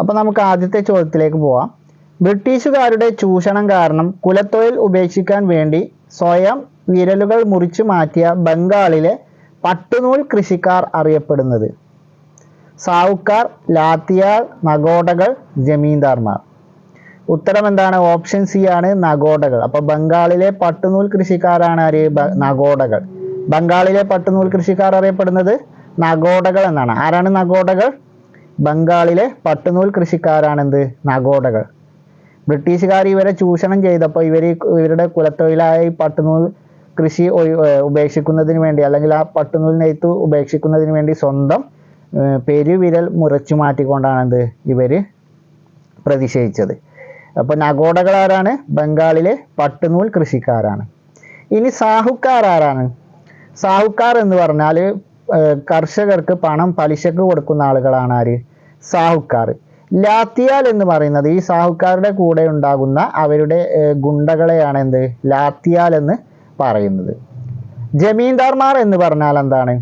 അപ്പോൾ നമുക്ക് ആദ്യത്തെ ചോദ്യത്തിലേക്ക് പോവാം. ബ്രിട്ടീഷുകാരുടെ ചൂഷണം കാരണം കുലത്തൊഴിൽ ഉപേക്ഷിക്കാൻ വേണ്ടി സ്വയം വിരലുകൾ മുറിച്ചു മാറ്റിയ ബംഗാളിലെ പട്ടുനൂൽ കൃഷിക്കാർ അറിയപ്പെടുന്നത്. സാവുക്കാർ ലാത്തിയാർ നഗോടകൾ ജമീന്ദാർമാർ. ഉത്തരം എന്താണ്? ഓപ്ഷൻ സി ആണ് നഗോടകൾ അപ്പോൾ ബംഗാളിലെ പട്ടുനൂൽ കൃഷിക്കാരാണ് ആര്? നഗോടകൾ ബംഗാളിലെ പട്ടുനൂൽ കൃഷിക്കാർ അറിയപ്പെടുന്നത് നഗോഡകൾ എന്നാണ്. ആരാണ് നഗോഡകൾ? ബംഗാളിലെ പട്ടുനൂൽ കൃഷിക്കാരാണെന്ത്? നഗോഡകൾ ബ്രിട്ടീഷുകാർ ഇവരെ ചൂഷണം ചെയ്തപ്പോൾ ഇവർ ഇവരുടെ കുലത്തൊഴിലായ പട്ടുനൂൽ കൃഷി ഉപേക്ഷിക്കുന്നതിന് വേണ്ടി അല്ലെങ്കിൽ ആ പട്ടുനൂൽ നെയ്ത്ത് ഉപേക്ഷിക്കുന്നതിന് വേണ്ടി സ്വന്തം പെരുവിരൽ മുറിച്ചു മാറ്റിക്കൊണ്ടാണ് എന്ത് ഇവർ പ്രതിഷേധിച്ചത്. അപ്പോൾ നഗോഡകൾ ആരാണ്? ബംഗാളിലെ പട്ടുനൂൽ കൃഷിക്കാരാണ്. ഇനി സാഹുക്കാർ ആരാണ്? സാഹുക്കാർ എന്ന് പറഞ്ഞാൽ കർഷകർക്ക് പണം പലിശക്ക് കൊടുക്കുന്ന ആളുകളാണ് ആര്? സാഹുക്കാർ. ലാത്തിയാൽ എന്ന് പറയുന്നത് ഈ സാഹുക്കാരുടെ കൂടെ ഉണ്ടാകുന്ന അവരുടെ ഗുണ്ടകളെയാണ് എന്ത്? ലാത്തിയാൽ എന്ന് പറയുന്നത്. ജമീന്ദാർമാർ എന്ന് പറഞ്ഞാൽ എന്താണ്?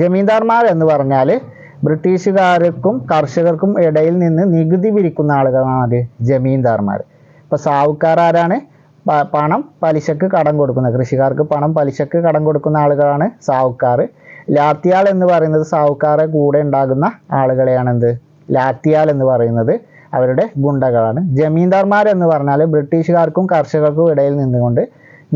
ജമീന്ദാർമാർ എന്ന് പറഞ്ഞാൽ ബ്രിട്ടീഷുകാർക്കും കർഷകർക്കും ഇടയിൽ നിന്ന് നികുതി പിരിക്കുന്ന ആളുകളാണ് അത് ജമീന്ദാർമാർ. ഇപ്പൊ സാവുക്കാർ ആരാണ്? പണം പലിശക്ക് കടം കൊടുക്കുന്ന കൃഷിക്കാർക്ക് പണം പലിശക്ക് കടം കൊടുക്കുന്ന ആളുകളാണ് സാവുക്കാർ. ലാത്തിയാൽ എന്ന് പറയുന്നത് സാവുക്കാരെ കൂടെ ഉണ്ടാകുന്ന ആളുകളെയാണ് എന്ത് ലാത്തിയാൽ എന്ന് പറയുന്നത് അവരുടെ ഗുണ്ടകളാണ്. ജമീന്ദാർമാർ എന്ന് പറഞ്ഞാൽ ബ്രിട്ടീഷുകാർക്കും കർഷകർക്കും ഇടയിൽ നിന്നുകൊണ്ട്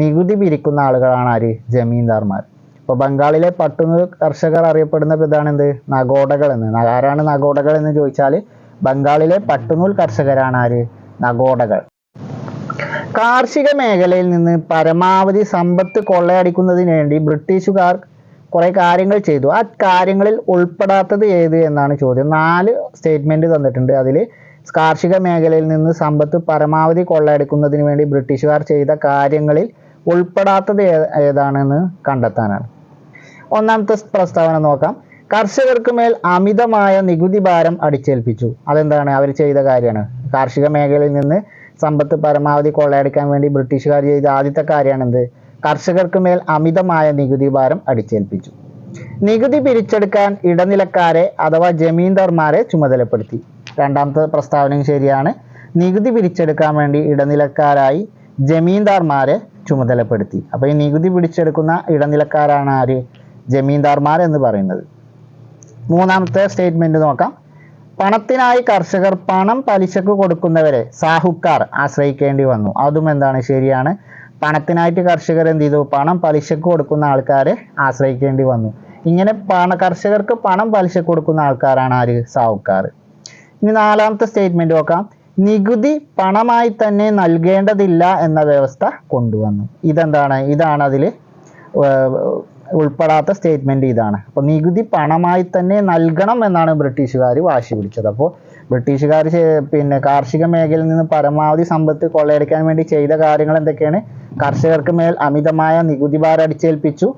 നികുതി പിരിക്കുന്ന ആളുകളാണ് ആര്? ജമീന്ദാർമാർ. ഇപ്പോൾ ബംഗാളിലെ പട്ടുന്ന് കർഷകർ അറിയപ്പെടുന്ന ഇതാണ് എന്ത് നഗോഡകൾ എന്ന്. ആരാണ് നഗോഡകൾ എന്ന് ചോദിച്ചാൽ ബംഗാളിലെ പട്ടുനൂൽ കർഷകരാണ് ആര്? നഗോഡകൾ കാർഷിക മേഖലയിൽ നിന്ന് പരമാവധി സമ്പത്ത് കൊള്ളയടിക്കുന്നതിന് വേണ്ടി ബ്രിട്ടീഷുകാർ കുറെ കാര്യങ്ങൾ ചെയ്തു. ആ കാര്യങ്ങളിൽ ഉൾപ്പെടാത്തത് ഏത് എന്നാണ് ചോദ്യം. നാല് സ്റ്റേറ്റ്മെന്റ് തന്നിട്ടുണ്ട്. അതിൽ കാർഷിക മേഖലയിൽ നിന്ന് സമ്പത്ത് പരമാവധി കൊള്ളയടിക്കുന്നതിന് വേണ്ടി ബ്രിട്ടീഷുകാർ ചെയ്ത കാര്യങ്ങളിൽ ഉൾപ്പെടാത്തത് ഏതാണെന്ന് കണ്ടെത്താനാണ്. ഒന്നാമത്തെ പ്രസ്താവന നോക്കാം. കർഷകർക്ക് മേൽ അമിതമായ നികുതി ഭാരം അടിച്ചേൽപ്പിച്ചു. അതെന്താണ്? അവർ ചെയ്ത കാര്യമാണ്. കാർഷിക മേഖലയിൽ നിന്ന് സമ്പത്ത് പരമാവധി കൊള്ളയടിക്കാൻ വേണ്ടി ബ്രിട്ടീഷുകാർ ചെയ്ത ആദ്യത്തെ കാര്യമാണ് എന്ത് കർഷകർക്ക് മേൽ അമിതമായ നികുതി ഭാരം അടിച്ചേൽപ്പിച്ചു. നികുതി പിരിച്ചെടുക്കാൻ ഇടനിലക്കാരെ അഥവാ ജമീന്ദാർമാരെ ചുമതലപ്പെടുത്തി. രണ്ടാമത്തെ പ്രസ്താവനയും ശരിയാണ്. നികുതി പിരിച്ചെടുക്കാൻ വേണ്ടി ഇടനിലക്കാരായി ജമീന്ദാർമാരെ ചുമതലപ്പെടുത്തി. അപ്പൊ ഈ നികുതി പിടിച്ചെടുക്കുന്ന ഇടനിലക്കാരാണ് ആര്? ജമീന്ദാർമാർ എന്ന് പറയുന്നത്. മൂന്നാമത്തെ സ്റ്റേറ്റ്മെന്റ് നോക്കാം. പണത്തിനായി കർഷകർ പണം പലിശക്ക് കൊടുക്കുന്നവരെ സാഹുക്കാർ ആശ്രയിക്കേണ്ടി വന്നു. അതും എന്താണ് ശരിയാണ്. പണത്തിനായിട്ട് കർഷകർ എന്ത് ചെയ്തു? പണം പലിശക്ക് കൊടുക്കുന്ന ആൾക്കാരെ ആശ്രയിക്കേണ്ടി വന്നു. ഇങ്ങനെ പണ കർഷകർക്ക് പണം പലിശ കൊടുക്കുന്ന ആൾക്കാരാണ് ആര്? സാഹുക്കാർ. ഇനി നാലാമത്തെ സ്റ്റേറ്റ്മെന്റ് നോക്കാം. നികുതി പണമായി തന്നെ നൽകേണ്ടതില്ല എന്ന വ്യവസ്ഥ കൊണ്ടുവന്നു. ഇതെന്താണ്? ഇതാണ് അതിൽ ഉൾപ്പെടാത്ത സ്റ്റേറ്റ്മെന്റ് ഇതാണ്. അപ്പോൾ നികുതി പണമായി തന്നെ നൽകണം എന്നാണ് ബ്രിട്ടീഷുകാർ വാശി പിടിച്ചത്. അപ്പോൾ ബ്രിട്ടീഷുകാർ പിന്നെ കാർഷിക മേഖലയിൽ നിന്ന് പരമാവധി സമ്പത്ത് കൊള്ളയടിക്കാൻ വേണ്ടി ചെയ്ത കാര്യങ്ങൾ എന്തൊക്കെയാണ്? കർഷകർക്ക് മേൽ അമിതമായ നികുതി ഭാരം അടിച്ചേൽപ്പിച്ചു.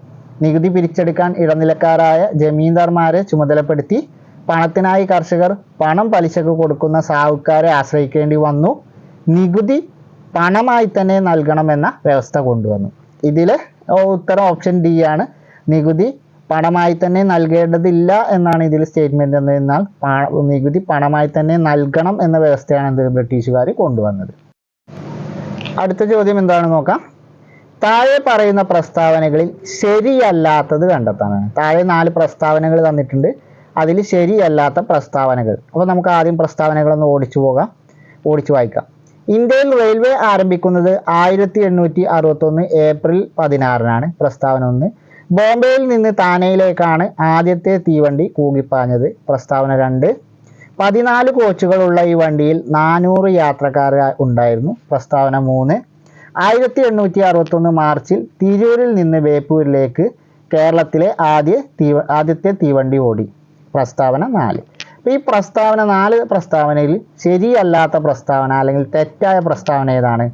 നികുതി പിരിച്ചെടുക്കാൻ ഇടനിലക്കാരായ ജമീന്ദാർമാരെ ചുമതലപ്പെടുത്തി. പണത്തിനായി കർഷകർ പണം പലിശക്ക് കൊടുക്കുന്ന സാവുക്കാരെ ആശ്രയിക്കേണ്ടി വന്നു. നികുതി പണമായി തന്നെ നൽകണമെന്ന വ്യവസ്ഥ കൊണ്ടുവന്നു. ഇതിൽ ഉത്തരം ഓപ്ഷൻ ഡി ആണ്. നികുതി പണമായി തന്നെ നൽകേണ്ടതില്ല എന്നാണ് ഇതിൽ സ്റ്റേറ്റ്മെന്റ് എന്നാൽ നികുതി പണമായി തന്നെ നൽകണം എന്ന വ്യവസ്ഥയാണ് എന്ത് ബ്രിട്ടീഷുകാർ കൊണ്ടുവന്നത്. അടുത്ത ചോദ്യം എന്താണ് നോക്കാം. താഴെ പറയുന്ന പ്രസ്താവനകളിൽ ശരിയല്ലാത്തത് കണ്ടെത്താനാണ് താഴെ നാല് പ്രസ്താവനകൾ തന്നിട്ടുണ്ട്. അതിൽ ശരിയല്ലാത്ത പ്രസ്താവനകൾ. അപ്പോൾ നമുക്ക് ആദ്യം പ്രസ്താവനകളൊന്ന് ഓടിച്ചു പോകാം. ഓടിച്ചു വായിക്കാം. ഇന്ത്യയിൽ റെയിൽവേ ആരംഭിക്കുന്നത് ആയിരത്തി എണ്ണൂറ്റി അറുപത്തൊന്ന് ഏപ്രിൽ പതിനാറിനാണ്. പ്രസ്താവന ഒന്ന്. ബോംബെയിൽ നിന്ന് താനയിലേക്കാണ് ആദ്യത്തെ തീവണ്ടി കൂകിപ്പാഞ്ഞത്. പ്രസ്താവന രണ്ട്. പതിനാല് കോച്ചുകളുള്ള ഈ വണ്ടിയിൽ നാനൂറ് യാത്രക്കാർ ഉണ്ടായിരുന്നു. പ്രസ്താവന മൂന്ന്. ആയിരത്തി എണ്ണൂറ്റി അറുപത്തൊന്ന് മാർച്ചിൽ തിരൂരിൽ നിന്ന് ബേപ്പൂരിലേക്ക് കേരളത്തിലെ ആദ്യ തീ ആദ്യത്തെ തീവണ്ടി ഓടി. പ്രസ്താവന നാല്. അപ്പോൾ ഈ പ്രസ്താവന നാല് പ്രസ്താവനയിൽ ശരിയല്ലാത്ത പ്രസ്താവന അല്ലെങ്കിൽ തെറ്റായ പ്രസ്താവന ഏതാണ്?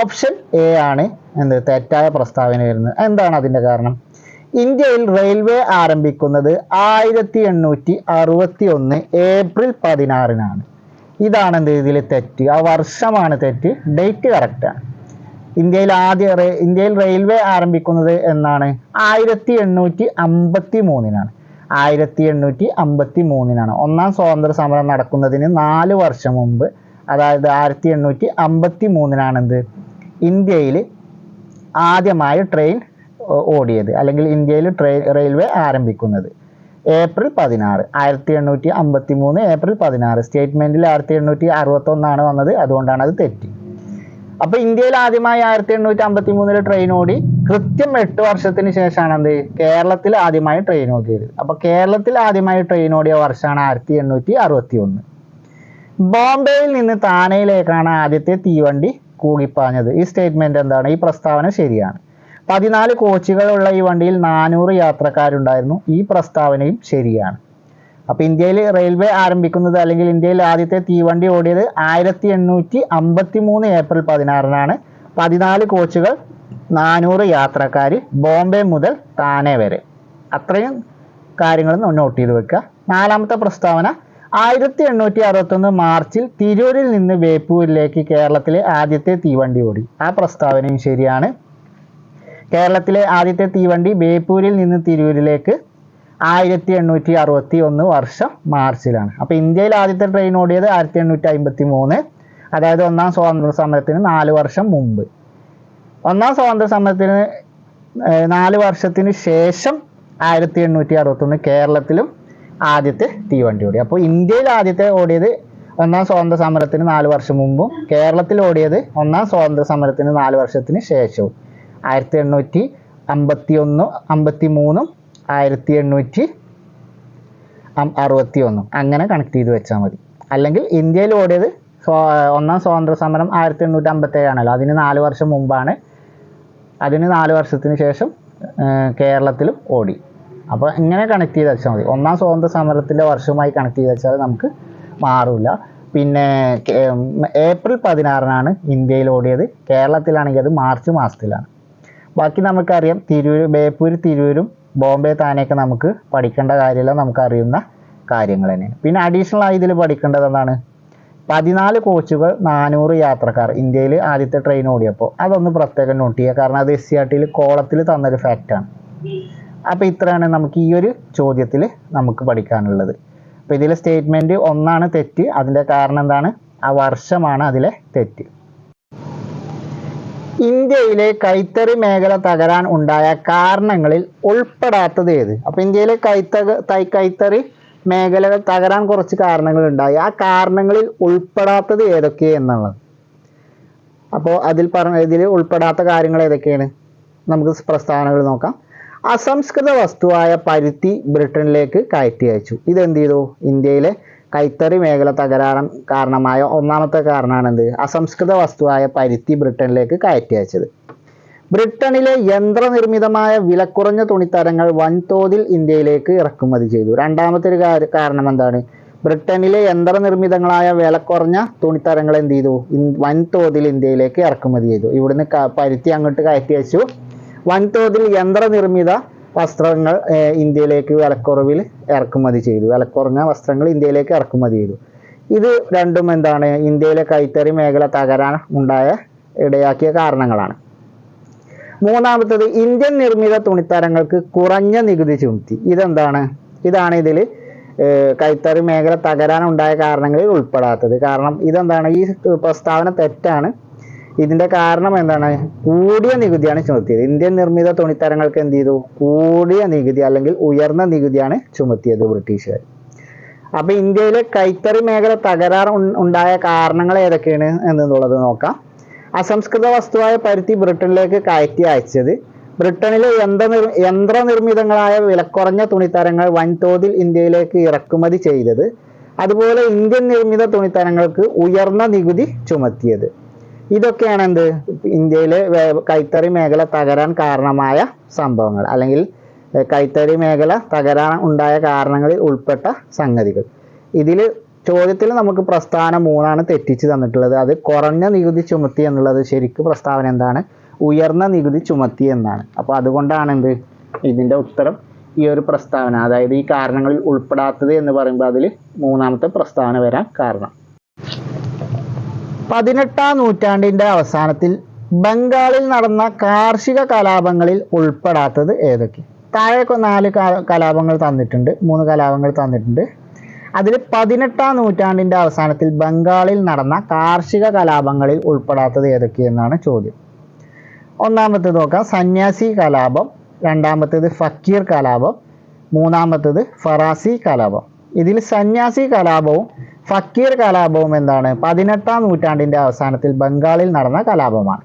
ഓപ്ഷൻ എ ആണ്. എന്ത്? തെറ്റായ പ്രസ്താവന വരുന്നത് എന്താണ് അതിന്റെ കാരണം? ഇന്ത്യയിൽ റെയിൽവേ ആരംഭിക്കുന്നത് ആയിരത്തി എണ്ണൂറ്റി അറുപത്തി ഒന്ന് ഏപ്രിൽ പതിനാറിനാണ്. ഇതാണ് എന്ത് ഇതിൽ തെറ്റ്. ആ വർഷമാണ് തെറ്റ്. ഡേറ്റ് കറക്റ്റാണ് ഇന്ത്യയിൽ ആദ്യ ഇന്ത്യയിൽ റെയിൽവേ ആരംഭിക്കുന്നത് എന്നാണ്? ആയിരത്തി എണ്ണൂറ്റി അമ്പത്തി മൂന്നിനാണ് ആയിരത്തി എണ്ണൂറ്റി അമ്പത്തി മൂന്നിനാണ് ഒന്നാം സ്വാതന്ത്ര്യ സമരം നടക്കുന്നതിന് നാല് വർഷം മുമ്പ് അതായത് ആയിരത്തി എണ്ണൂറ്റി അമ്പത്തി മൂന്നിനാണെന്ത് ഇന്ത്യയിൽ ആദ്യമായി ട്രെയിൻ ഓടിയത്. അല്ലെങ്കിൽ ഇന്ത്യയിൽ ട്രെയിൻ റെയിൽവേ ആരംഭിക്കുന്നത്. ഏപ്രിൽ പതിനാറ് ആയിരത്തി എണ്ണൂറ്റി അമ്പത്തി മൂന്ന് ഏപ്രിൽ പതിനാറ്. സ്റ്റേറ്റ്മെന്റിൽ ആയിരത്തി എണ്ണൂറ്റി അറുപത്തി ഒന്നാണ് വന്നത്. അതുകൊണ്ടാണ് അത് തെറ്റി. അപ്പോൾ ഇന്ത്യയിൽ ആദ്യമായി ആയിരത്തി എണ്ണൂറ്റി അമ്പത്തി മൂന്നിൽ ട്രെയിൻ ഓടി. കൃത്യം എട്ട് വർഷത്തിന് ശേഷമാണ് എന്ത് കേരളത്തിൽ ആദ്യമായി ട്രെയിൻ ഓടിയത്. അപ്പോൾ കേരളത്തിൽ ആദ്യമായി ട്രെയിൻ ഓടിയ വർഷമാണ് ആയിരത്തി എണ്ണൂറ്റി അറുപത്തി ഒന്ന് ബോംബെയിൽ നിന്ന് താനയിലേക്കാണ് ആദ്യത്തെ തീവണ്ടി കൂകിപ്പാഞ്ഞത്. ഈ സ്റ്റേറ്റ്മെന്റ് എന്താണ്? ഈ പ്രസ്താവന ശരിയാണ്. പതിനാല് കോച്ചുകളുള്ള ഈ വണ്ടിയിൽ നാനൂറ് യാത്രക്കാരുണ്ടായിരുന്നു. ഈ പ്രസ്താവനയും ശരിയാണ്. അപ്പൊ ഇന്ത്യയിൽ റെയിൽവേ ആരംഭിക്കുന്നത് അല്ലെങ്കിൽ ഇന്ത്യയിൽ ആദ്യത്തെ തീവണ്ടി ഓടിയത് ആയിരത്തി എണ്ണൂറ്റി അമ്പത്തി മൂന്ന് ഏപ്രിൽ പതിനാറിനാണ്. പതിനാല് കോച്ചുകൾ നാനൂറ് യാത്രക്കാർ ബോംബെ മുതൽ താനെ വരെ. അത്രയും കാര്യങ്ങൾ നോട്ട് ചെയ്ത് വെക്കുക. നാലാമത്തെ പ്രസ്താവന ആയിരത്തി എണ്ണൂറ്റി അറുപത്തൊന്ന് മാർച്ചിൽ തിരൂരിൽ നിന്ന് ബേപ്പൂരിലേക്ക് കേരളത്തിലെ ആദ്യത്തെ തീവണ്ടി ഓടി. ആ പ്രസ്താവനയും ശരിയാണ്. കേരളത്തിലെ ആദ്യത്തെ തീവണ്ടി ബേപ്പൂരിൽ നിന്ന് തിരൂരിലേക്ക് ആയിരത്തി എണ്ണൂറ്റി അറുപത്തി ഒന്ന് വർഷം മാർച്ചിലാണ്. അപ്പോൾ ഇന്ത്യയിൽ ആദ്യത്തെ ട്രെയിൻ ഓടിയത് ആയിരത്തി എണ്ണൂറ്റി അമ്പത്തി മൂന്ന് അതായത് ഒന്നാം സ്വാതന്ത്ര്യ സമരത്തിന് നാല് വർഷം മുമ്പ്. ഒന്നാം സ്വാതന്ത്ര്യ സമരത്തിന് നാല് വർഷത്തിന് ശേഷം ആയിരത്തി എണ്ണൂറ്റി അറുപത്തൊന്ന് കേരളത്തിലും ആദ്യത്തെ തീവണ്ടി ഓടി. അപ്പോൾ ഇന്ത്യയിൽ ആദ്യത്തെ ഓടിയത് ഒന്നാം സ്വാതന്ത്ര്യ സമരത്തിന് നാല് വർഷം മുമ്പും കേരളത്തിൽ ഓടിയത് ഒന്നാം സ്വാതന്ത്ര്യ സമരത്തിന് നാല് വർഷത്തിന് ശേഷവും. ആയിരത്തി എണ്ണൂറ്റി അമ്പത്തി ഒന്ന് അമ്പത്തി മൂന്നും ആയിരത്തി എണ്ണൂറ്റി അറുപത്തി ഒന്നും അങ്ങനെ കണക്ട് ചെയ്ത് വെച്ചാൽ മതി. അല്ലെങ്കിൽ ഇന്ത്യയിൽ ഓടിയത് ഒന്നാം സ്വാതന്ത്ര്യ സമരം ആയിരത്തി എണ്ണൂറ്റി അമ്പത്തി ഏഴാണല്ലോ അതിന് നാല് വർഷം മുമ്പാണ്. അതിന് നാല് വർഷത്തിന് ശേഷം കേരളത്തിലും ഓടി. അപ്പോൾ ഇങ്ങനെ കണക്ട് ചെയ്ത് വെച്ചാൽ മതി. ഒന്നാം സ്വാതന്ത്ര്യ സമരത്തിന്റെ വർഷവുമായി കണക്ട് ചെയ്ത് വെച്ചാൽ നമുക്ക് മാറില്ല പിന്നെ ഏപ്രിൽ പതിനാറിനാണ് ഇന്ത്യയിൽ ഓടിയത്. കേരളത്തിലാണെങ്കിൽ അത് മാർച്ച് മാസത്തിലാണ്. ബാക്കി നമുക്കറിയാം തിരൂർ ബേപ്പൂർ തിരൂരും ബോംബെ താനെയൊക്കെ നമുക്ക് പഠിക്കേണ്ട കാര്യമില്ല നമുക്കറിയുന്ന കാര്യങ്ങൾ തന്നെയാണ്. പിന്നെ അഡീഷണൽ ആയി ഇതിൽ പഠിക്കേണ്ടത് എന്താണ്? പതിനാല് കോച്ചുകൾ നാനൂറ് യാത്രക്കാർ ഇന്ത്യയിൽ ആദ്യത്തെ ട്രെയിൻ ഓടിയപ്പോൾ അതൊന്ന് പ്രത്യേകം നോട്ട് ചെയ്യുക. കാരണം അത് എസ് സി ആർ ടിയിൽ കോളത്തിൽ തന്നൊരു ഫാക്റ്റാണ് അപ്പോൾ ഇത്രയാണ് നമുക്ക് ഈ ഒരു ചോദ്യത്തിൽ നമുക്ക് പഠിക്കാനുള്ളത്. അപ്പോൾ ഇതിലെ സ്റ്റേറ്റ്മെന്റ് ഒന്നാണ് തെറ്റ്. അതിന്റെ കാരണം എന്താണ്? ആ വർഷമാണ് അതിലെ തെറ്റ്. ഇന്ത്യയിലെ കൈത്തറി മേഖല തകരാൻ ഉണ്ടായ കാരണങ്ങളിൽ ഉൾപ്പെടാത്തത് ഏത്? അപ്പോൾ ഇന്ത്യയിലെ കൈത്തക തൈ കൈത്തറി മേഖലകൾ തകരാൻ കുറച്ച് കാരണങ്ങൾ ഉണ്ടായി. ആ കാരണങ്ങളിൽ ഉൾപ്പെടാത്തത് ഏതൊക്കെ എന്നുള്ളത്? അപ്പോൾ അതിൽ പറഞ്ഞ ഇതിൽ ഉൾപ്പെടാത്ത കാര്യങ്ങൾ ഏതൊക്കെയാണ്? നമുക്ക് പ്രസ്താവനകൾ നോക്കാം. അസംസ്കൃത വസ്തുവായ പരുത്തി ബ്രിട്ടനിലേക്ക് കയറ്റി അയച്ചു. ഇതെന്ത് ചെയ്തു? ഇന്ത്യയിലെ കൈത്തറി മേഖല തകരാൻ കാരണമായ ഒന്നാമത്തെ കാരണമാണ് എന്ത് അസംസ്കൃത വസ്തുവായ പരുത്തി ബ്രിട്ടനിലേക്ക് കയറ്റി അയച്ചത്. ബ്രിട്ടനിലെ യന്ത്രനിർമ്മിതമായ വിലക്കുറഞ്ഞ തുണിത്തരങ്ങൾ വൻതോതിൽ ഇന്ത്യയിലേക്ക് ഇറക്കുമതി ചെയ്തു. രണ്ടാമത്തെ ഒരു കാരണം എന്താണ് ബ്രിട്ടനിലെ യന്ത്രനിർമ്മിതങ്ങളായ വിലക്കുറഞ്ഞ തുണിത്തരങ്ങൾ എന്ത് ചെയ്തു? വൻതോതിൽ ഇന്ത്യയിലേക്ക് ഇറക്കുമതി ചെയ്തു. ഇവിടുന്ന് പരുത്തി അങ്ങോട്ട് കയറ്റി അയച്ചു. വൻതോതിൽ യന്ത്രനിർമ്മിത വസ്ത്രങ്ങൾ ഇന്ത്യയിലേക്ക് വിലക്കുറവിൽ ഇറക്കുമതി ചെയ്തു. വിലക്കുറഞ്ഞ വസ്ത്രങ്ങൾ ഇന്ത്യയിലേക്ക് ഇറക്കുമതി ചെയ്തു. ഇത് രണ്ടും എന്താണ്? ഇന്ത്യയിലെ കൈത്തറി മേഖല തകരാൻ ഉണ്ടായ ഇടയാക്കിയ കാരണങ്ങളാണ്. മൂന്നാമത്തത് ഇന്ത്യൻ നിർമ്മിത തുണിത്തരങ്ങൾക്ക് കുറഞ്ഞ നികുതി ചുമത്തി. ഇതെന്താണ്? ഇതാണ് ഇതിൽ കൈത്തറി മേഖല തകരാൻ ഉണ്ടായ കാരണങ്ങളിൽ ഉൾപ്പെടാത്തത്. കാരണം ഇതെന്താണ്? ഈ പ്രസ്താവന തെറ്റാണ്. ഇതിന്റെ കാരണം എന്താണ്? കൂടിയ നികുതിയാണ് ചുമത്തിയത്. ഇന്ത്യൻ നിർമ്മിത തുണിത്തരങ്ങൾക്ക് എന്ത് ചെയ്തു? കൂടിയ നികുതി അല്ലെങ്കിൽ ഉയർന്ന നികുതിയാണ് ചുമത്തിയത് ബ്രിട്ടീഷുകാർ. അപ്പൊ ഇന്ത്യയിലെ കൈത്തറി മേഖല തകരാർ ഉണ്ടായ കാരണങ്ങൾ ഏതൊക്കെയാണ് എന്നുള്ളത് നോക്കാം. അസംസ്കൃത വസ്തുവായ പരുത്തി ബ്രിട്ടനിലേക്ക് കയറ്റി അയച്ചത്. ബ്രിട്ടനിലെ യന്ത്ര നിർ- യന്ത്രനിർമ്മിതങ്ങളായ വിലക്കുറഞ്ഞ തുണിത്തരങ്ങൾ വൻതോതിൽ ഇന്ത്യയിലേക്ക് ഇറക്കുമതി ചെയ്തത്. അതുപോലെ ഇന്ത്യൻ നിർമ്മിത തുണിത്തരങ്ങൾക്ക് ഉയർന്ന നികുതി ചുമത്തിയത്. ഇതൊക്കെയാണ് എന്ത് ഇന്ത്യയിലെ കൈത്തറി മേഖല തകരാൻ കാരണമായ സംഭവങ്ങൾ. അല്ലെങ്കിൽ കൈത്തറി മേഖല തകരാൻ ഉണ്ടായ കാരണങ്ങളിൽ ഉൾപ്പെട്ട സംഗതികൾ. ഇതിൽ ചോദ്യത്തിൽ നമുക്ക് പ്രസ്ഥാനം മൂന്നാണ് തെറ്റിച്ച് തന്നിട്ടുള്ളത്. അത് കുറഞ്ഞ നികുതി ചുമത്തി എന്നുള്ളത് ശരിക്കും പ്രസ്താവന എന്താണ്? ഉയർന്ന നികുതി ചുമത്തി എന്നാണ്. അപ്പോൾ അതുകൊണ്ടാണ് എന്ത് ഇതിന്റെ ഉത്തരം ഈ ഒരു പ്രസ്താവന. അതായത് ഈ കാരണങ്ങളിൽ ഉൾപ്പെടാത്തത് എന്ന് പറയുമ്പോൾ അതിൽ മൂന്നാമത്തെ പ്രസ്താവന വരാൻ കാരണം. പതിനെട്ടാം നൂറ്റാണ്ടിന്റെ അവസാനത്തിൽ ബംഗാളിൽ നടന്ന കാർഷിക കലാപങ്ങളിൽ ഉൾപ്പെടാത്തത് ഏതൊക്കെ? താഴെ നാല് കലാപങ്ങൾ തന്നിട്ടുണ്ട് മൂന്ന് കലാപങ്ങൾ തന്നിട്ടുണ്ട്. അതിൽ പതിനെട്ടാം നൂറ്റാണ്ടിന്റെ അവസാനത്തിൽ ബംഗാളിൽ നടന്ന കാർഷിക കലാപങ്ങളിൽ ഉൾപ്പെടാത്തത് ഏതൊക്കെയെന്നാണ് ചോദ്യം. ഒന്നാമത്തേത് നോക്കാം സന്യാസി കലാപം രണ്ടാമത്തേത് ഫക്കീർ കലാപം മൂന്നാമത്തേത് ഫറാസി കലാപം. ഇതിൽ സന്യാസി കലാപവും ഫക്കീർ കലാപവും എന്താണ്? പതിനെട്ടാം നൂറ്റാണ്ടിന്റെ അവസാനത്തിൽ ബംഗാളിൽ നടന്ന കലാപമാണ്.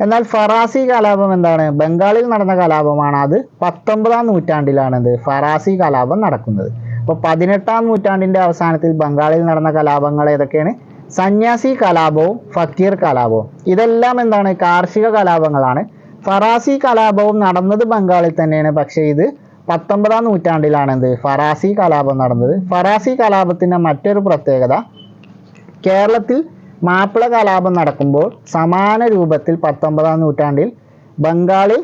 എന്നാൽ ഫറാസി കലാപം എന്താണ്? ബംഗാളിൽ നടന്ന കലാപമാണ് അത് പത്തൊമ്പതാം നൂറ്റാണ്ടിലാണ് എന്ത് ഫറാസി കലാപം നടക്കുന്നത്. അപ്പോൾ പതിനെട്ടാം നൂറ്റാണ്ടിന്റെ അവസാനത്തിൽ ബംഗാളിൽ നടന്ന കലാപങ്ങൾ ഏതൊക്കെയാണ്? സന്യാസി കലാപവും ഫക്കീർ കലാപവും. ഇതെല്ലാം എന്താണ്? കാർഷിക കലാപങ്ങളാണ്. ഫറാസി കലാപവും നടന്നത് ബംഗാളിൽ തന്നെയാണ്. പക്ഷേ ഇത് പത്തൊമ്പതാം നൂറ്റാണ്ടിലാണ് എന്ത് ഫറാസി കലാപം നടന്നത്. ഫറാസി കലാപത്തിന്റെ മറ്റൊരു പ്രത്യേകത കേരളത്തിൽ മാപ്പിള കലാപം നടക്കുമ്പോൾ സമാന രൂപത്തിൽ പത്തൊമ്പതാം നൂറ്റാണ്ടിൽ ബംഗാളിൽ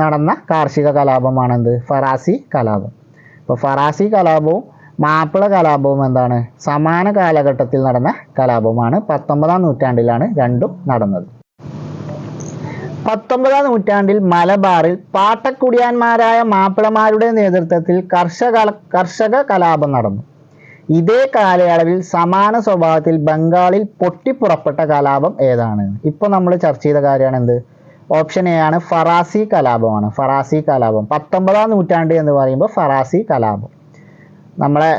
നടന്ന കാർഷിക കലാപമാണെന്ത്? ഫറാസി കലാപം. അപ്പോൾ ഫറാസി കലാപവും മാപ്പിള കലാപവും എന്താണ്? സമാന കാലഘട്ടത്തിൽ നടന്ന കലാപമാണ് പത്തൊമ്പതാം നൂറ്റാണ്ടിലാണ് രണ്ടും നടന്നത്. പത്തൊമ്പതാം നൂറ്റാണ്ടിൽ മലബാറിൽ പാട്ടക്കുടിയാന്മാരായ മാപ്പിളമാരുടെ നേതൃത്വത്തിൽ കർഷക കർഷക കലാപം നടന്നു. ഇതേ കാലയളവിൽ സമാന സ്വഭാവത്തിൽ ബംഗാളിൽ പൊട്ടിപ്പുറപ്പെട്ട കലാപം ഏതാണ്? ഇപ്പോൾ നമ്മൾ ചർച്ച ചെയ്ത കാര്യമാണ് എന്ത്? ഓപ്ഷൻ എ ആണ് ഫറാസി കലാപമാണ്. ഫറാസി കലാപം. പത്തൊമ്പതാം നൂറ്റാണ്ട് എന്ന് പറയുമ്പോൾ ഫറാസി കലാപം. നമ്മളെ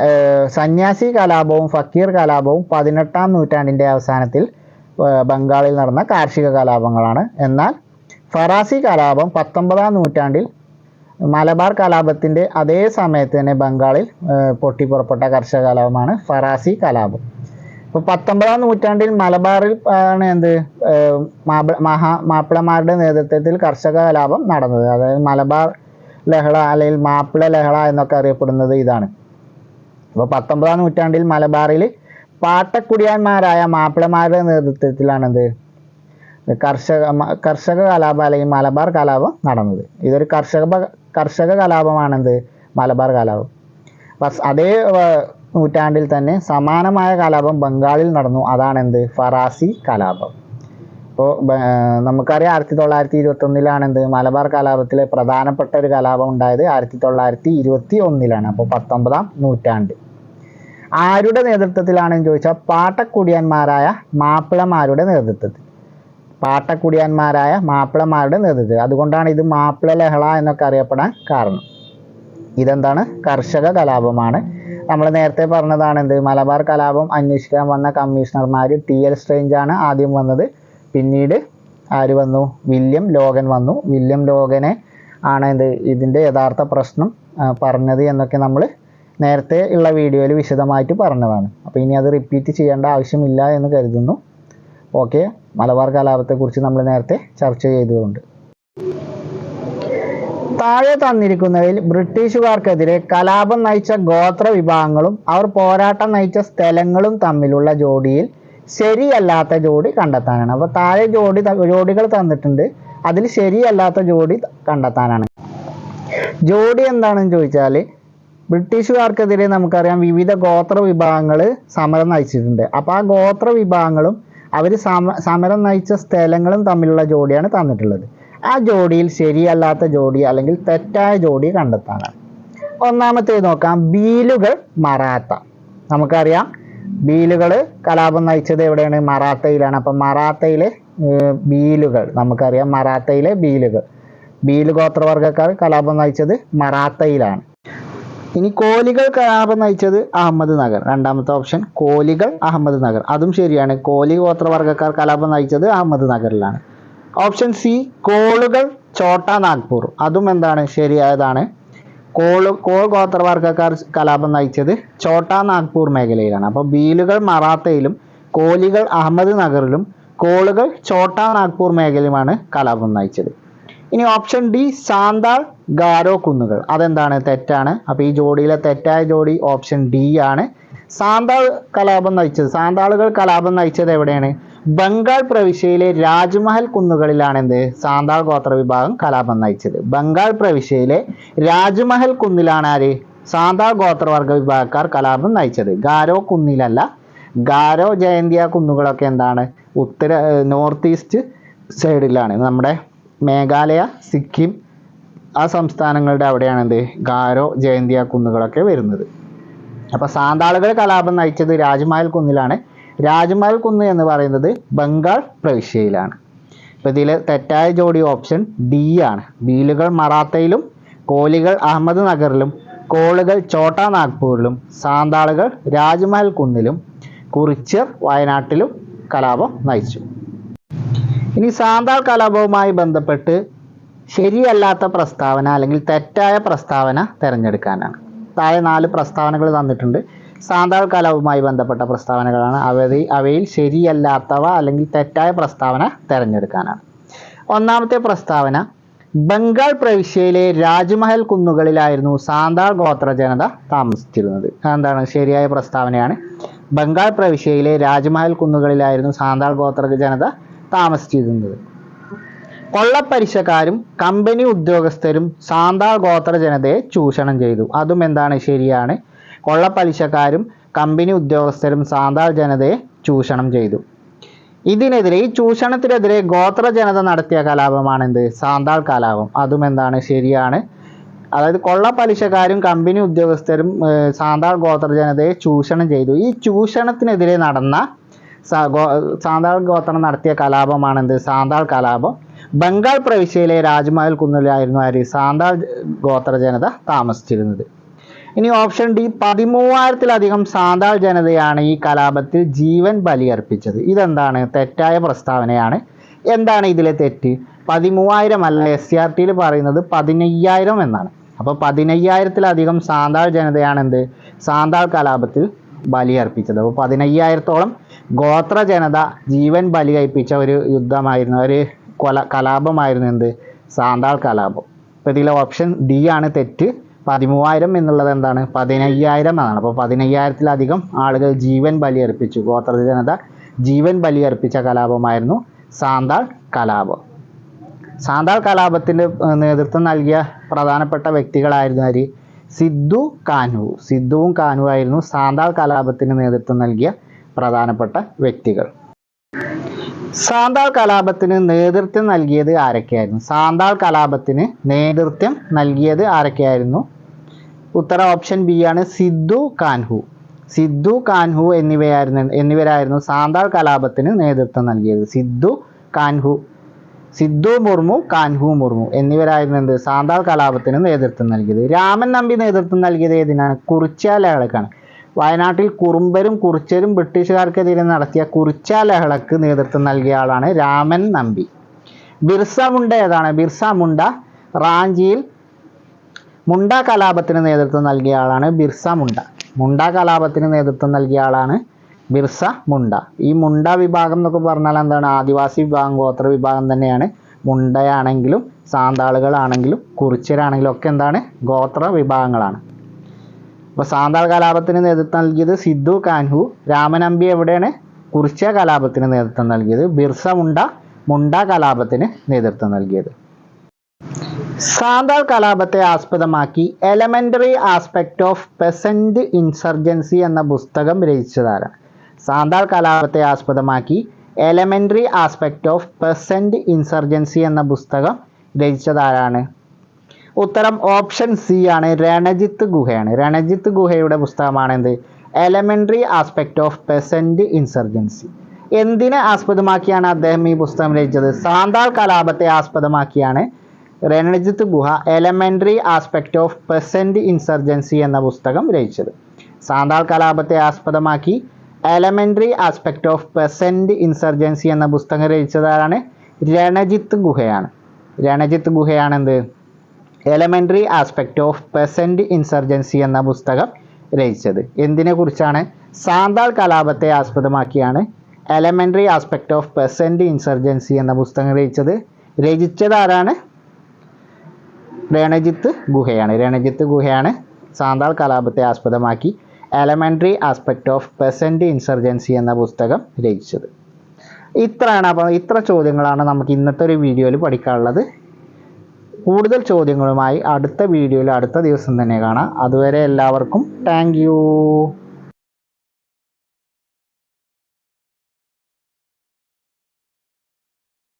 സന്യാസി കലാപവും ഫക്കീർ കലാപവും പതിനെട്ടാം നൂറ്റാണ്ടിന്റെ അവസാനത്തിൽ ബംഗാളിൽ നടന്ന കാർഷിക കലാപങ്ങളാണ്. എന്നാൽ ഫറാസി കലാപം പത്തൊമ്പതാം നൂറ്റാണ്ടിൽ മലബാർ കലാപത്തിന്റെ അതേ സമയത്ത് തന്നെ ബംഗാളിൽ പൊട്ടിപ്പുറപ്പെട്ട കർഷക കലാപമാണ് ഫറാസി കലാപം. ഇപ്പോൾ പത്തൊമ്പതാം നൂറ്റാണ്ടിൽ മലബാറിൽ ആണ് എന്ത് മഹാ മാപ്പിളമാരുടെ നേതൃത്വത്തിൽ കർഷക കലാപം നടന്നത്. അതായത് മലബാർ ലഹള അല്ലെങ്കിൽ മാപ്പിള ലഹള എന്നൊക്കെ അറിയപ്പെടുന്നത് ഇതാണ്. അപ്പോൾ പത്തൊമ്പതാം നൂറ്റാണ്ടിൽ മലബാറിൽ പാട്ടക്കുടിയാന്മാരായ മാപ്പിളമാരുടെ നേതൃത്വത്തിലാണെന്ത് കർഷക കർഷക കലാപം അല്ലെങ്കിൽ മലബാർ കലാപം നടന്നത്. ഇതൊരു കർഷക കർഷക കലാപമാണെന്ത്? മലബാർ കലാപം. അതേ നൂറ്റാണ്ടിൽ തന്നെ സമാനമായ കലാപം ബംഗാളിൽ നടന്നു. അതാണെന്ത്? ഫറാസി കലാപം. ഇപ്പോൾ നമുക്കറിയാം ആയിരത്തി തൊള്ളായിരത്തി ഇരുപത്തി ഒന്നിലാണ് എന്ത് മലബാർ കലാപത്തിലെ പ്രധാനപ്പെട്ട ഒരു കലാപം ഉണ്ടായത് ആയിരത്തി തൊള്ളായിരത്തി ഇരുപത്തി ഒന്നിലാണ് അപ്പോൾ പത്തൊമ്പതാം നൂറ്റാണ്ട്. ആരുടെ നേതൃത്വത്തിലാണെന്ന് ചോദിച്ചാൽ പാട്ടക്കുടിയന്മാരായ മാപ്പിളമാരുടെ നേതൃത്വത്തിൽ. പാട്ടക്കുടിയന്മാരായ മാപ്പിളമാരുടെ നേതൃത്വത്തിൽ. അതുകൊണ്ടാണ് ഇത് മാപ്പിള ലഹള എന്നൊക്കെ അറിയപ്പെടാൻ കാരണം. ഇതെന്താണ്? കർഷക കലാപമാണ്. നമ്മൾ നേരത്തെ പറഞ്ഞതാണ് എന്ത്? മലബാർ കലാപം അന്വേഷിക്കാൻ വന്ന കമ്മീഷണർമാർ ടി എൽ സ്ട്രേഞ്ച് ആണ് ആദ്യം വന്നത്. പിന്നീട് ആര് വന്നു? വില്യം ലോകൻ വന്നു. വില്യം ലോകനെ ആണ് എന്ത്? ഇതിന്റെ യഥാർത്ഥ പ്രശ്നം പറഞ്ഞത് എന്നൊക്കെ നമ്മൾ നേരത്തെ ഉള്ള വീഡിയോയിൽ വിശദമായിട്ട് പറഞ്ഞതാണ്. അപ്പോൾ ഇനി അത് റിപ്പീറ്റ് ചെയ്യേണ്ട ആവശ്യമില്ല എന്ന് കരുതുന്നു. ഓക്കെ. മലബാർ കലാപത്തെക്കുറിച്ച് നമ്മൾ നേരത്തെ ചർച്ച ചെയ്തതുകൊണ്ട് താഴെ തന്നിരിക്കുന്നതിൽ ബ്രിട്ടീഷുകാർക്കെതിരെ കലാപം നയിച്ച ഗോത്ര വിഭാഗങ്ങളും അവർ പോരാട്ടം നയിച്ച സ്ഥലങ്ങളും തമ്മിലുള്ള ജോഡിയിൽ ശരിയല്ലാത്ത ജോഡി കണ്ടെത്താനാണ്. അപ്പോൾ താഴെ ജോഡി ജോഡികൾ തന്നിട്ടുണ്ട്. അതിൽ ശരിയല്ലാത്ത ജോഡി കണ്ടെത്താനാണ്. ജോഡി എന്താണെന്ന് ചോദിച്ചാൽ ബ്രിട്ടീഷുകാർക്കെതിരെ നമുക്കറിയാം വിവിധ ഗോത്ര വിഭാഗങ്ങൾ സമരം നയിച്ചിട്ടുണ്ട്. അപ്പോൾ ആ ഗോത്ര വിഭാഗങ്ങളും അവർ സമ സമരം നയിച്ച സ്ഥലങ്ങളും തമ്മിലുള്ള ജോഡിയാണ് തന്നിട്ടുള്ളത്. ആ ജോഡിയിൽ ശരിയല്ലാത്ത ജോഡി അല്ലെങ്കിൽ തെറ്റായ ജോഡി കണ്ടെത്താനാണ്. ഒന്നാമത്തേത് നോക്കാം ബീലുകൾ മറാത്ത. നമുക്കറിയാം ബീലുകൾ കലാപം നയിച്ചത് എവിടെയാണ്? മറാത്തയിലാണ്. അപ്പം മറാത്തയിലെ ബീലുകൾ നമുക്കറിയാം മറാത്തയിലെ ബീലുകൾ. ബീൽ ഗോത്രവർഗക്കാർ കലാപം നയിച്ചത് മറാത്തയിലാണ്. ഇനി കോലികൾ കലാപം നയിച്ചത് അഹമ്മദ് നഗർ. രണ്ടാമത്തെ ഓപ്ഷൻ കോലികൾ അഹമ്മദ് നഗർ. അതും ശരിയാണ്. കോലി ഗോത്രവർഗക്കാർ കലാപം നയിച്ചത് അഹമ്മദ് നഗറിലാണ്. ഓപ്ഷൻ സി കോളുകൾ ചോട്ട നാഗ്പൂർ. അതും എന്താണ്? ശരിയായതാണ്. കോൾ കോൾ ഗോത്രവർഗക്കാർ കലാപം നയിച്ചത് ചോട്ട നാഗ്പൂർ മേഖലയിലാണ്. അപ്പോൾ ബീലുകൾ മറാത്തയിലും കോലികൾ അഹമ്മദ് നഗറിലും കോളുകൾ ചോട്ട നാഗ്പൂർ മേഖലയുമാണ് കലാപം നയിച്ചത്. ഇനി ഓപ്ഷൻ ഡി സാന്താൾ ഗാരോ കുന്നുകൾ. അതെന്താണ്? തെറ്റാണ്. അപ്പോൾ ഈ ജോഡിയിലെ തെറ്റായ ജോഡി ഓപ്ഷൻ ഡി ആണ്. സാന്താൾ കലാപം നയിച്ചത്. സാന്താളുകൾ കലാപം നയിച്ചത് എവിടെയാണ്? ബംഗാൾ പ്രവിശ്യയിലെ രാജ്മഹൽ കുന്നുകളിലാണ് എന്ത് സാന്താൾ ഗോത്ര വിഭാഗം കലാപം നയിച്ചത്. ബംഗാൾ പ്രവിശ്യയിലെ രാജ്മഹൽ കുന്നിലാണ് ആര്? സാന്താൾ ഗോത്രവർഗ വിഭാഗക്കാർ കലാപം നയിച്ചത്. ഗാരോ കുന്നിലല്ല. ഗാരോ ജയന്തിയ കുന്നുകളൊക്കെ എന്താണ്? ഉത്തര നോർത്ത് ഈസ്റ്റ് സൈഡിലാണ്. നമ്മുടെ മേഘാലയ സിക്കിം ആ സംസ്ഥാനങ്ങളുടെ അവിടെയാണ് എന്ത്? ഗാരോ ജയന്തിയ കുന്നുകളൊക്കെ വരുന്നത്. അപ്പോൾ സാന്താളുകൾ കലാപം നയിച്ചത് രാജ്മഹൽ കുന്നിലാണ്. രാജ്മഹൽ കുന്ന് എന്ന് പറയുന്നത് ബംഗാൾ പ്രവിശ്യയിലാണ്. അപ്പോൾ ഇതിൽ തെറ്റായ ജോഡി ഓപ്ഷൻ ഡി ആണ്. ബീലുകൾ മറാത്തയിലും കോലികൾ അഹമ്മദ് നഗറിലും കോളുകൾ ചോട്ടാ നാഗ്പൂരിലും സാന്താളുകൾ രാജ്മഹൽ കുന്നിലും കുറിച്യർ വയനാട്ടിലും കലാപം നയിച്ചു. ഇനി സാന്താൾ കലാപവുമായി ബന്ധപ്പെട്ട് ശരിയല്ലാത്ത പ്രസ്താവന അല്ലെങ്കിൽ തെറ്റായ പ്രസ്താവന തിരഞ്ഞെടുക്കാനാണ്. താഴെ നാല് പ്രസ്താവനകൾ തന്നിട്ടുണ്ട്. സാന്താൾ കലാപവുമായി ബന്ധപ്പെട്ട പ്രസ്താവനകളാണ്. അവയിൽ അവയിൽ ശരിയല്ലാത്തവ അല്ലെങ്കിൽ തെറ്റായ പ്രസ്താവന തിരഞ്ഞെടുക്കാനാണ്. ഒന്നാമത്തെ പ്രസ്താവന ബംഗാൾ പ്രവിശ്യയിലെ രാജ്മഹൽ കുന്നുകളിലായിരുന്നു സാന്താൾ ഗോത്ര ജനത താമസിച്ചിരുന്നത്. എന്താണ് ശരിയായ പ്രസ്താവനയാണ്. ബംഗാൾ പ്രവിശ്യയിലെ രാജ്മഹൽ കുന്നുകളിലായിരുന്നു സാന്താൾ ഗോത്ര ജനത താമസിച്ചിരുന്നത്. കൊള്ളപ്പലിശക്കാരും കമ്പനി ഉദ്യോഗസ്ഥരും സാന്താൾ ഗോത്ര ജനതയെ ചൂഷണം ചെയ്തു. അതും എന്താണ് ശരിയാണ്? കൊള്ളപ്പലിശക്കാരും കമ്പനി ഉദ്യോഗസ്ഥരും സാന്താൾ ജനതയെ ചൂഷണം ചെയ്തു. ഇതിനെതിരെ ഈ ചൂഷണത്തിനെതിരെ ഗോത്ര ജനത നടത്തിയ കലാപമാണ് എന്ത് സാന്താൾ കലാപം. അതും എന്താണ് ശരിയാണ്? അതായത് കൊള്ളപ്പലിശക്കാരും കമ്പനി ഉദ്യോഗസ്ഥരും സാന്താൾ ഗോത്ര ജനതയെ ചൂഷണം ചെയ്തു. ഈ ചൂഷണത്തിനെതിരെ നടന്ന സാന്താൾ ഗോത്രം നടത്തിയ കലാപമാണ് എന്ത്? സാന്താൾ കലാപം. ബംഗാൾ പ്രവിശ്യയിലെ രാജ്മഹൽ കുന്നിലായിരുന്നു ആര്? സാന്താൾ ഗോത്ര ജനത താമസിച്ചിരുന്നത്. ഇനി ഓപ്ഷൻ ഡി പതിമൂവായിരത്തിലധികം സാന്താൾ ജനതയാണ് ഈ കലാപത്തിൽ ജീവൻ ബലിയർപ്പിച്ചത്. ഇതെന്താണ്? തെറ്റായ പ്രസ്താവനയാണ്. എന്താണ് ഇതിലെ തെറ്റ്? പതിമൂവായിരം അല്ല എസ് സി ആർ ടിയിൽ പറയുന്നത് പതിനയ്യായിരം എന്നാണ്. അപ്പോൾ പതിനയ്യായിരത്തിലധികം സാന്താൾ ജനതയാണ് എന്ത്? സാന്താൾ കലാപത്തിൽ ബലിയർപ്പിച്ചത്. അപ്പോൾ പതിനയ്യായിരത്തോളം ഗോത്ര ജനത ജീവൻ ബലി കഴിപ്പിച്ച ഒരു യുദ്ധമായിരുന്നു. ഒരു കൊല കലാപമായിരുന്നു എന്ത്? സാന്താൾ കലാപം. അപ്പോൾ ഇതിലെ ഓപ്ഷൻ ഡി ആണ് തെറ്റ്. പതിമൂവായിരം എന്നുള്ളത് എന്താണ്? പതിനയ്യായിരം എന്നാണ്. അപ്പോൾ പതിനയ്യായിരത്തിലധികം ആളുകൾ ജീവൻ ബലിയർപ്പിച്ചു ഗോത്ര ജനത ജീവൻ ബലി അർപ്പിച്ച കലാപമായിരുന്നു സാന്താൾ കലാപം. സാന്താൾ കലാപത്തിന് നേതൃത്വം നൽകിയ പ്രധാനപ്പെട്ട വ്യക്തികളായിരുന്നു ആര്? സിദ്ധു കാൻഹു സിദ്ധുവും കാൻഹു ആയിരുന്നു സാന്താൾ കലാപത്തിന് നേതൃത്വം നൽകിയ പ്രധാനപ്പെട്ട വ്യക്തികൾ. സാന്താൾ കലാപത്തിന് നേതൃത്വം നൽകിയത് ആരൊക്കെയായിരുന്നു? സാന്താൾ കലാപത്തിന് നേതൃത്വം നൽകിയത് ആരൊക്കെയായിരുന്നു? ഉത്തര ഓപ്ഷൻ ബി ആണ് സിദ്ധു കാൻഹു. സിദ്ധു കാൻഹു എന്നിവയായിരുന്നു എന്നിവരായിരുന്നു സാന്താൾ കലാപത്തിന് നേതൃത്വം നൽകിയത്. സിദ്ധു കാൻഹു സിദ്ധു മുർമു കാൻഹു മുർമു എന്നിവരായിരുന്നു എന്ത്? സാന്താൾ കലാപത്തിന് നേതൃത്വം നൽകിയത്. രാമൻ നമ്പി നേതൃത്വം നൽകിയത് ഏതിനാണ്? കുറിച്യ ലഹളക്കാണ് വയനാട്ടിൽ കുറുമ്പരും കുറിച്ചരും ബ്രിട്ടീഷുകാർക്കെതിരെ നടത്തിയ കുറിച്ച ലഹളക്ക് നേതൃത്വം നൽകിയ ആളാണ് രാമൻ നമ്പി. ബിർസ മുണ്ട ഏതാണ്? ബിർസ മുണ്ട റാഞ്ചിയിൽ മുണ്ട കലാപത്തിന് നേതൃത്വം നൽകിയ ആളാണ് ബിർസ മുണ്ട. മുണ്ട കലാപത്തിന് നേതൃത്വം നൽകിയ ആളാണ് ബിർസ മുണ്ട. ഈ മുണ്ട വിഭാഗം എന്നൊക്കെ പറഞ്ഞാൽ എന്താണ്? ആദിവാസി വിഭാഗം ഗോത്ര വിഭാഗം തന്നെയാണ്. മുണ്ടയാണെങ്കിലും സാന്താളുകളാണെങ്കിലും കുറിച്യരാണെങ്കിലും ഒക്കെ എന്താണ്? ഗോത്ര വിഭാഗങ്ങളാണ്. അപ്പോൾ സാന്താൾ കലാപത്തിന് നേതൃത്വം നൽകിയത് സിദ്ധു കാൻഹു. രാമനമ്പി എവിടെയാണ്? കുറിച്യ കലാപത്തിന് നേതൃത്വം നൽകിയത്. ബിർസ മുണ്ട മുണ്ട കലാപത്തിന് നേതൃത്വം നൽകിയത്. സാന്താൾ കലാപത്തെ ആസ്പദമാക്കി elementary aspect of peasant insurgency എന്ന പുസ്തകം രചിച്ചതാരാണ് സാന്താൾ കലാപത്തെ ആസ്പദമാക്കി elementary aspect of peasant insurgency എന്ന പുസ്തകം രചിച്ചതാരാണ്? ഉത്തരം ഓപ്ഷൻ സി ആണ്. രണജിത്ത് ഗുഹയാണ്. രണജിത്ത് ഗുഹയുടെ പുസ്തകമാണ് എന്ത് elementary aspect of peasant insurgency എന്തിനെ ആസ്പദമാക്കിയാണ് അദ്ദേഹം ഈ പുസ്തകം രചിച്ചത്? സാന്താൾ കലാപത്തെ ആസ്പദമാക്കിയാണ് Ranajit Guha elementary aspect of peasant insurgency എന്ന പുസ്തകം രചിച്ചത്. സാന്താൾ കലാപത്തെ ആസ്പദമാക്കി elementary aspect of peasant insurgency എന്ന പുസ്തകം രചിച്ചതാരാണ്? രണജിത്ത് ഗുഹയാണ്. രണജിത്ത് ഗുഹയാണ് എന്ത് ആസ്പെക്റ്റ് ഓഫ് പെസന്റ് ഇൻസർജൻസി എന്ന പുസ്തകം രചിച്ചത്. എന്തിനെ കുറിച്ചാണ് സാന്താൾ കലാപത്തെ ആസ്പദമാക്കിയാണ് elementary aspect of peasant insurgency എന്ന പുസ്തകം രചിച്ചത്. രചിച്ചത് ആരാണ്? രണജിത്ത് ഗുഹയാണ്. രണജിത്ത് ഗുഹയാണ് സാന്താൾ കലാപത്തെ ആസ്പദമാക്കി elementary aspect of peasant insurgency എന്ന പുസ്തകം രചിച്ചത്. ഇത്രയാണ് അപ്പോൾ ഇത്ര ചോദ്യങ്ങളാണ് നമുക്ക് ഇന്നത്തെ ഒരു വീഡിയോയിൽ പഠിക്കാനുള്ളത്. കൂടുതൽ ചോദ്യങ്ങളുമായി അടുത്ത വീഡിയോയിൽ അടുത്ത ദിവസം തന്നെ കാണാം. അതുവരെ എല്ലാവർക്കും താങ്ക്